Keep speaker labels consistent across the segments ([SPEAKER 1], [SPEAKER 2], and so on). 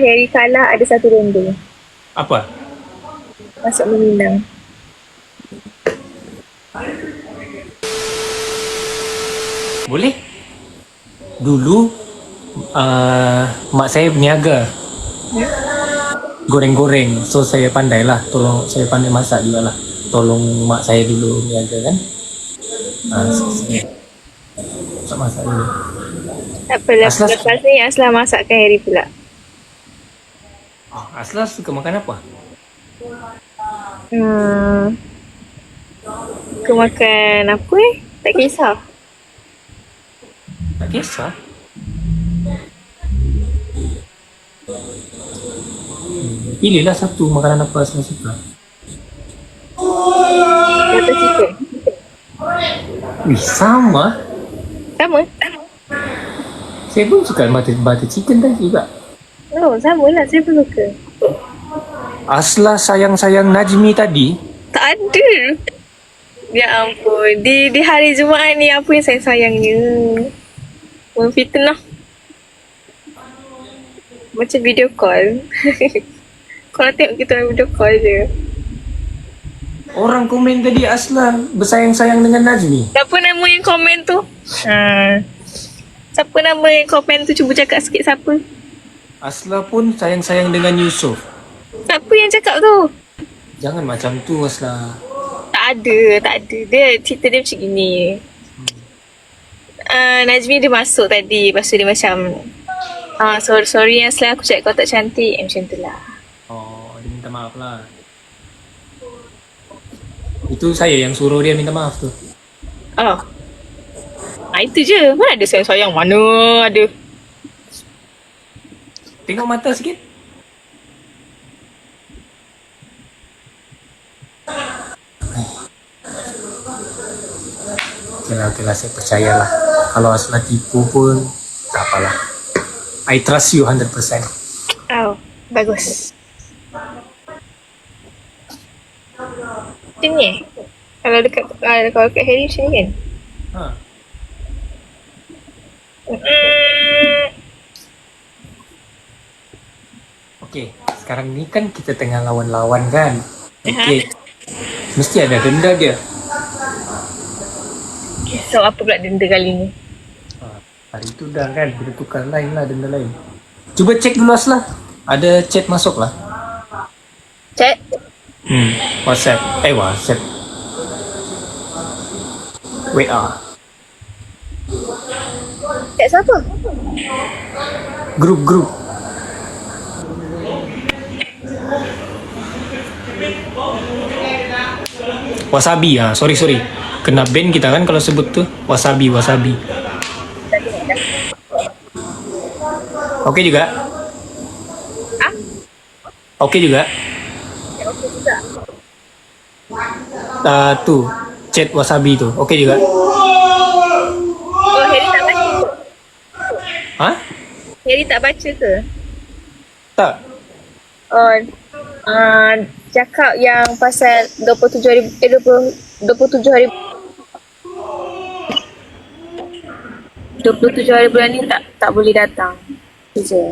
[SPEAKER 1] Harry kalah ada satu ronde.
[SPEAKER 2] Apa?
[SPEAKER 1] Masuk meminang.
[SPEAKER 2] Boleh? Dulu uh, mak saya berniaga goreng-goreng. So saya pandai lah. Tolong saya pandai masak juga lah. Tolong mak saya dulu berniaga kan. Uh, so, saya masak dulu.
[SPEAKER 1] Tak apalah.
[SPEAKER 2] Aslas-
[SPEAKER 1] Lepas ni Aslah masakkan Harry pula.
[SPEAKER 2] Oh, Asla suka makan apa?
[SPEAKER 1] Hmm. Aku makan apa eh? Tak kisah.
[SPEAKER 2] Tak kisah. Hmm, Pilihlah satu makanan apa Asla suka.
[SPEAKER 1] Butter chicken.
[SPEAKER 2] Wih, sama.
[SPEAKER 1] Sama?
[SPEAKER 2] Saya pun suka butter, butter chicken tadi juga.
[SPEAKER 1] Oh, sama lah. Saya pun suka.
[SPEAKER 2] Asla sayang-sayang Najmi tadi
[SPEAKER 1] Tak ada. Ya ampun. Di di hari Jumaat ni apa yang saya sayangnya? Memfitnah. Macam video call. Kalau tengok kita video call je.
[SPEAKER 2] Orang komen tadi Asla bersayang-sayang dengan Najmi.
[SPEAKER 1] Siapa nama yang komen tu? Ha. Siapa nama yang komen tu? Cuba cakap sikit siapa?
[SPEAKER 2] Asla pun sayang-sayang dengan Yusof.
[SPEAKER 1] Siapa yang cakap tu?
[SPEAKER 2] Jangan macam tu Asla.
[SPEAKER 1] Tak ada, tak ada. Dia cerita dia macam gini. Uh, Najmi dia masuk tadi. Lepas tu dia macam ah sorry, sorry selain aku cakap kau tak cantik. Eh, macam tu lah.
[SPEAKER 2] Oh, dia minta maaf lah. Itu saya yang suruh dia minta maaf tu.
[SPEAKER 1] Oh. Ah, itu je. Mana ada sayang-sayang? Mana ada?
[SPEAKER 2] Tengok mata sikit. Okay lah, okay lah, saya percayalah. Kalau Asla tipu pun, tak apalah. I trust you 100%.
[SPEAKER 1] Oh, bagus. Macam ni eh? Kalau dekat, uh, kalau dekat Harry macam ni kan?
[SPEAKER 2] Ha.
[SPEAKER 1] Mm,
[SPEAKER 2] Okay, sekarang ni kan kita tengah lawan-lawan kan? Okay. Mesti ada denda dia.
[SPEAKER 1] so, apa pula denda kali ni?
[SPEAKER 2] Ha, hari tu dah kan, kita tukar lain lah, denda lain. Cuba cek dulu Asla. Ada chat masuk lah.
[SPEAKER 1] Chat?
[SPEAKER 2] Hmm, WhatsApp. Eh, WhatsApp. WA.
[SPEAKER 1] Chat siapa?
[SPEAKER 2] Grup-grup. Wasabi ah, sorry sorry. Kena ban kita kan kalau sebut tuh wasabi wasabi. Oke juga.
[SPEAKER 1] Ah?
[SPEAKER 2] Oke juga.
[SPEAKER 1] Chat okey juga.
[SPEAKER 2] Ah tuh chat wasabi tuh. Oke juga.
[SPEAKER 1] Oh, Harry tak baca ke?
[SPEAKER 2] Hah?
[SPEAKER 1] Harry tak baca ke?
[SPEAKER 2] Tak.
[SPEAKER 1] Oh, uh, cakap yang pasal 27 hari, eh 20, 27 hari 27 hari bulan ni tak tak boleh datang. Itu je.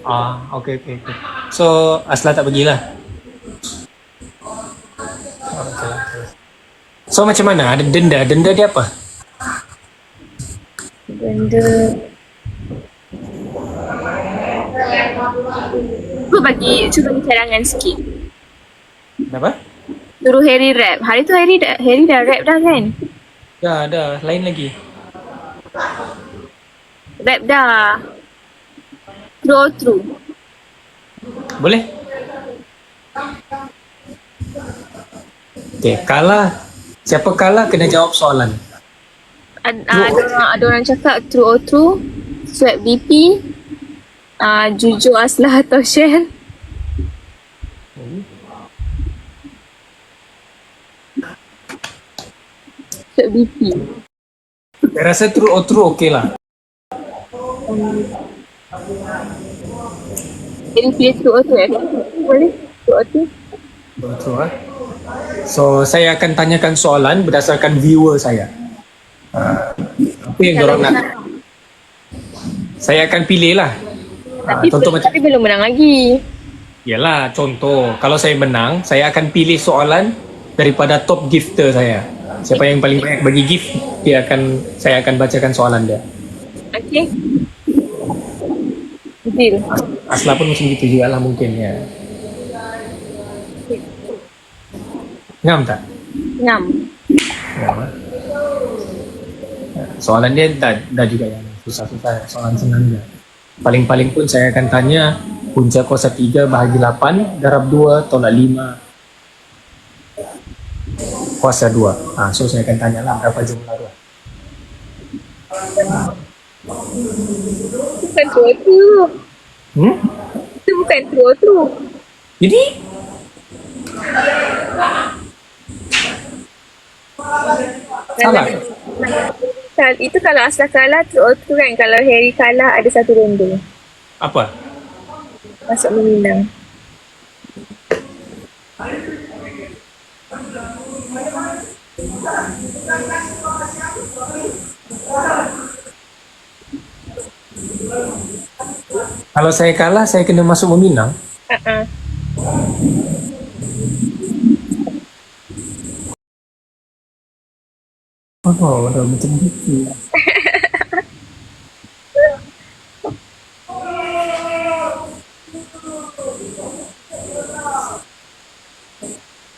[SPEAKER 2] Ah, oke oke oke. So Asla tak pergilah. So macam mana? Ada denda? Denda dia apa?
[SPEAKER 1] Benda Cuba bagi Cuba bagi cadangan sikit
[SPEAKER 2] Apa?
[SPEAKER 1] Suruh Harry rap Hari tu Harry dah Harry dah rap dah kan
[SPEAKER 2] Ya, ada. Lain lagi.
[SPEAKER 1] Rap dah True or true
[SPEAKER 2] Boleh? Okay, kalah. Siapa kalah kena jawab soalan.
[SPEAKER 1] Ad, uh, ada, orang, ada orang cakap true or true Swab BP uh, Jujur Aslah atau Shell Swab BP
[SPEAKER 2] Saya rasa true or true okey lah.
[SPEAKER 1] Jadi pilih true or true eh Boleh True or true
[SPEAKER 2] True or true ah. So, saya akan tanyakan soalan berdasarkan viewer saya. Ah, apa yang dorang nak? Saya akan pilih lah. Ah,
[SPEAKER 1] Tapi,
[SPEAKER 2] contoh macam
[SPEAKER 1] tapi belum menang lagi.
[SPEAKER 2] Yalah, contoh. Kalau saya menang, saya akan pilih soalan daripada top gifter saya. Siapa yang paling banyak bagi gift, dia akan saya akan bacakan soalan dia.
[SPEAKER 1] Okay. Deal.
[SPEAKER 2] Asla pun macam gitu juga lah mungkin ya. Ngam tak?
[SPEAKER 1] Ngam.
[SPEAKER 2] Ngam lah. Soalan dia dah, dah juga yang susah-susah. Soalan senang dia. Paling-paling pun saya akan tanya punca kuasa 3 bahagi 8 darab 2 tolak 5 kuasa 2. Ha, so saya akan tanya lah berapa jumlah dia.
[SPEAKER 1] Bukan tua tu.
[SPEAKER 2] Hmm?
[SPEAKER 1] Itu bukan tua tu.
[SPEAKER 2] Jadi salah.
[SPEAKER 1] Kal itu kalau Asla kalah terus tu kan kalau Harry kalah ada satu ronde
[SPEAKER 2] Apa?
[SPEAKER 1] masuk meminang.
[SPEAKER 2] Kalau saya kalah saya kena masuk meminang.
[SPEAKER 1] Uh-uh.
[SPEAKER 2] Oh, dah macam gitu.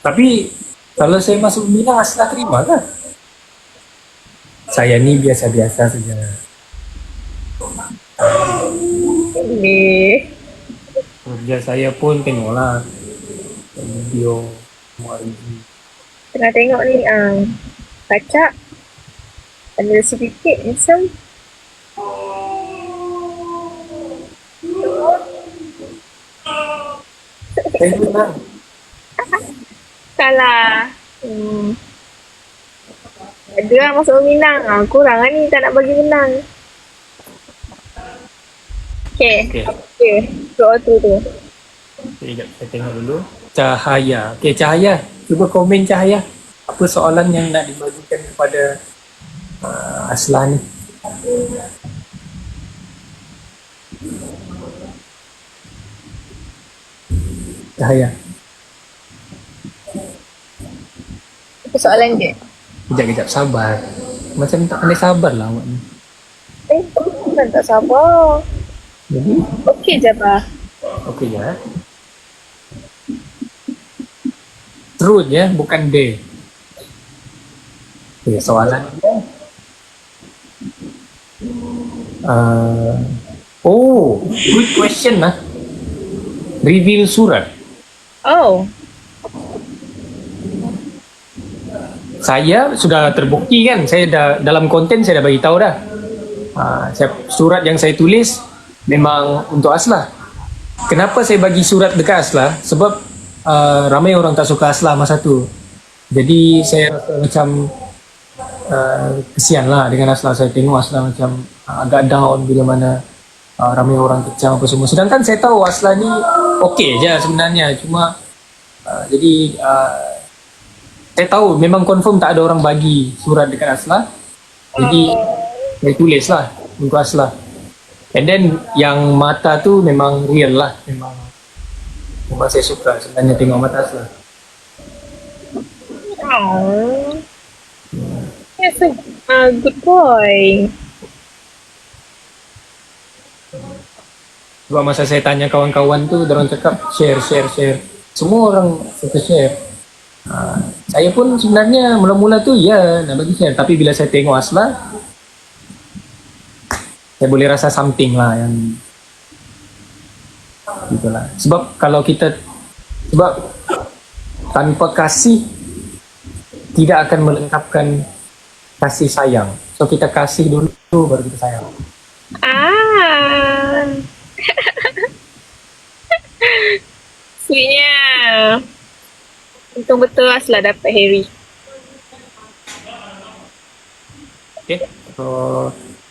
[SPEAKER 2] Tapi kalau saya masuk Mina asal terima kan? Saya ni biasa-biasa saja.
[SPEAKER 1] Ni.
[SPEAKER 2] Kerja saya pun tengoklah video semua.
[SPEAKER 1] Tengah tengok ni ah. Baca. Ada sedikit
[SPEAKER 2] menang.
[SPEAKER 1] kalah. Hmm. Ada orang masuk meminang. Ah, kurang lah ni tak nak bagi menang. Okay.
[SPEAKER 2] Okey.
[SPEAKER 1] Okay. Doa tu tu.
[SPEAKER 2] Okay, jap, saya tengok dulu. Cahaya. Okey, Cahaya. Cuba komen Cahaya. Apa soalan yang nak dibagikan kepada uh, Aslah ni? Cahaya.
[SPEAKER 1] Apa soalan dia?
[SPEAKER 2] Kejap, kejap. Sabar. Macam tak pandai sabar lah awak ni.
[SPEAKER 1] Eh, bukan tak sabar.
[SPEAKER 2] Jadi,
[SPEAKER 1] Okey je, Bah.
[SPEAKER 2] okey je. Eh? Truth ya, bukan day. Okay, soalan dia. Uh, oh, good question lah. Reveal surat.
[SPEAKER 1] Oh.
[SPEAKER 2] Saya sudah terbukti kan, saya dah dalam konten saya dah bagi tahu dah. Uh, saya, surat yang saya tulis memang untuk Aslah. Kenapa saya bagi surat dekat Aslah? Sebab uh, ramai orang tak suka Aslah masa tu. Jadi saya rasa macam uh, kesian lah dengan Aslah. Saya tengok Aslah macam uh, agak down bila mana uh, ramai orang kecam apa semua. Sedangkan saya tahu Aslah ni okey je sebenarnya. Cuma uh, jadi uh, saya tahu memang confirm tak ada orang bagi surat dekat Aslah. Jadi saya tulis lah untuk Aslah. And then yang mata tu memang real lah. Memang memang saya suka sebenarnya tengok mata Aslah.
[SPEAKER 1] Oh. A uh, good boy.
[SPEAKER 2] Sebab masa saya tanya kawan-kawan tu, orang cakap share, share, share. Semua orang suka share. Ha, saya pun sebenarnya mula-mula tu ya nak bagi share. Tapi bila saya tengok Asla, saya boleh rasa something lah yang gitulah. Sebab kalau kita sebab tanpa kasih tidak akan melengkapkan kasih sayang. So kita kasih dulu baru kita sayang.
[SPEAKER 1] Ah. Sweetnya. Untung betul Asla dapat Harry.
[SPEAKER 2] Okay. So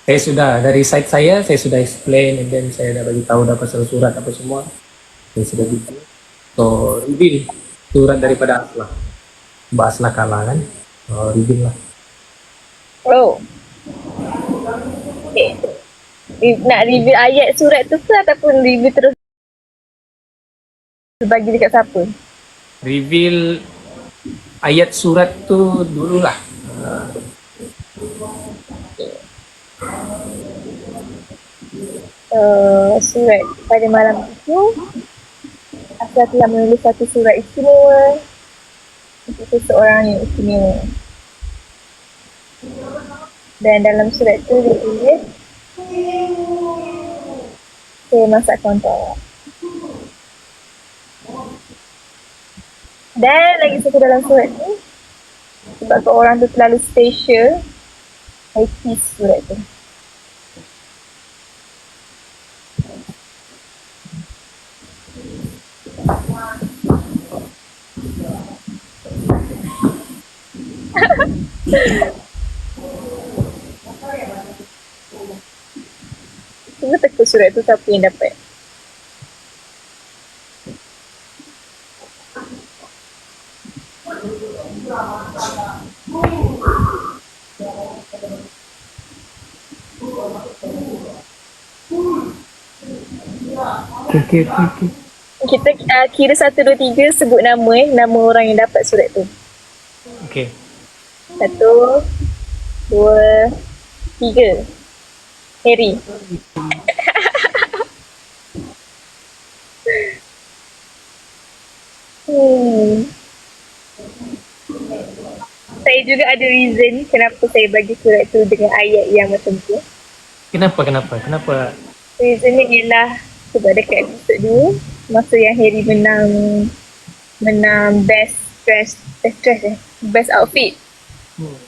[SPEAKER 2] saya sudah dari side saya saya sudah explain and then saya dah bagi tahu dah pasal surat apa semua. Saya sudah gitu. So reveal surat daripada Aslah. Mbak Aslah kalah kan. So reveal lah.
[SPEAKER 1] Oh. Okay. Nak review ayat surat tu ke ataupun review terus bagi dekat siapa?
[SPEAKER 2] Reveal ayat surat tu dululah. Ah,
[SPEAKER 1] Uh, surat pada malam itu Asal telah menulis satu surat istimewa untuk seseorang yang istimewa. Dan dalam surat tu dia tulis saya masak kontor. Dan lagi satu dalam surat ni sebab orang tu terlalu special I kiss surat tu. Cuba teka surat tu siapa yang dapat.
[SPEAKER 2] Okay, okay, okay, okay.
[SPEAKER 1] Kita uh, kira satu, dua, tiga sebut nama eh. Nama orang yang dapat surat tu.
[SPEAKER 2] Okay.
[SPEAKER 1] Satu, dua, tiga. Harry. Hmm. Saya juga ada reason kenapa saya bagi surat tu dengan ayat yang macam tu.
[SPEAKER 2] Kenapa, kenapa, kenapa?
[SPEAKER 1] Reasonnya ialah sebab dekat episode 2 masa yang Harry menang menang best dress best dress eh best outfit
[SPEAKER 2] Hmm.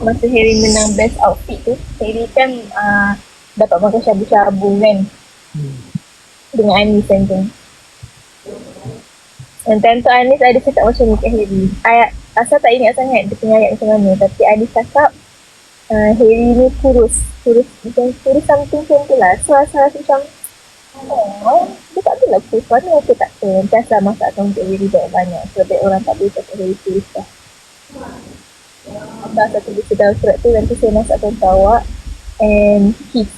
[SPEAKER 1] masa Harry menang best outfit tu Harry kan uh, dapat makan syabu-syabu kan
[SPEAKER 2] Hmm.
[SPEAKER 1] dengan Anis kan tu dan Tante Anis ada cakap macam ni kat Harry. Ayat asal tak ingat sangat dia punya ayat macam mana. Tapi Anis cakap uh, Harry ni kurus. Kurus macam kurus something macam tu lah. So asal rasa macam Oh, dia tak adalah kurus. Mana aku tak tahu. Nanti asal masakkan untuk Harry banyak-banyak Sebab orang tak boleh cakap Harry kurus lah. Apa asal tulis dalam surat tu Nanti saya masakkan untuk awak And kiss.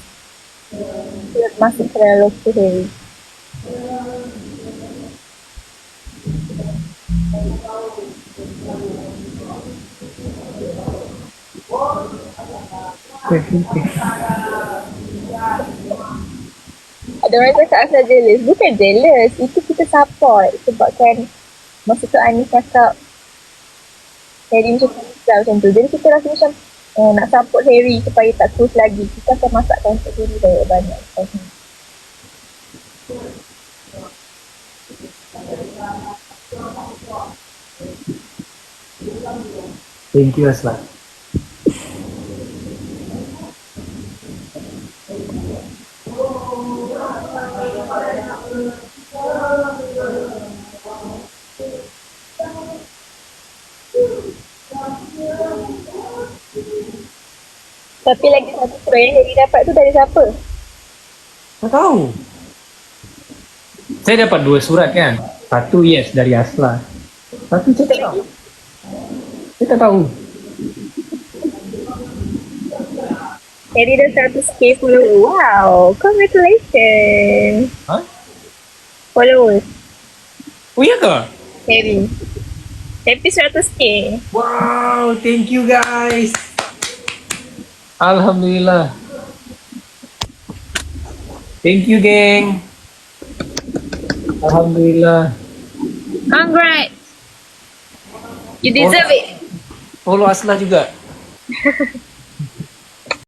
[SPEAKER 1] Masuk ke dalam to Harry Ada orang cakap asal jealous. Bukan jealous. Itu kita support. Sebab kan Masa tu Anis cakap Harry macam lah macam tu. Jadi kita rasa macam oh, Nak support Harry Supaya tak kurus lagi. Kita akan masakkan untuk Harry banyak-banyak.
[SPEAKER 2] Thank you, Asla.
[SPEAKER 1] Tapi lagi satu surat yang Harry dapat tu dari siapa?
[SPEAKER 2] Tak tahu. Saya dapat dua surat kan. Satu yes dari Asla. Satu saya tak tahu. Saya tak tahu.
[SPEAKER 1] Harry dah 100k follower. Wow, congratulations.
[SPEAKER 2] Ha?
[SPEAKER 1] Followers,
[SPEAKER 2] Oh iya ke?
[SPEAKER 1] Harry. Happy 100k.
[SPEAKER 2] Wow, thank you guys. Alhamdulillah. Thank you geng. Alhamdulillah.
[SPEAKER 1] Congrats. You deserve it.
[SPEAKER 2] Follow Asla juga.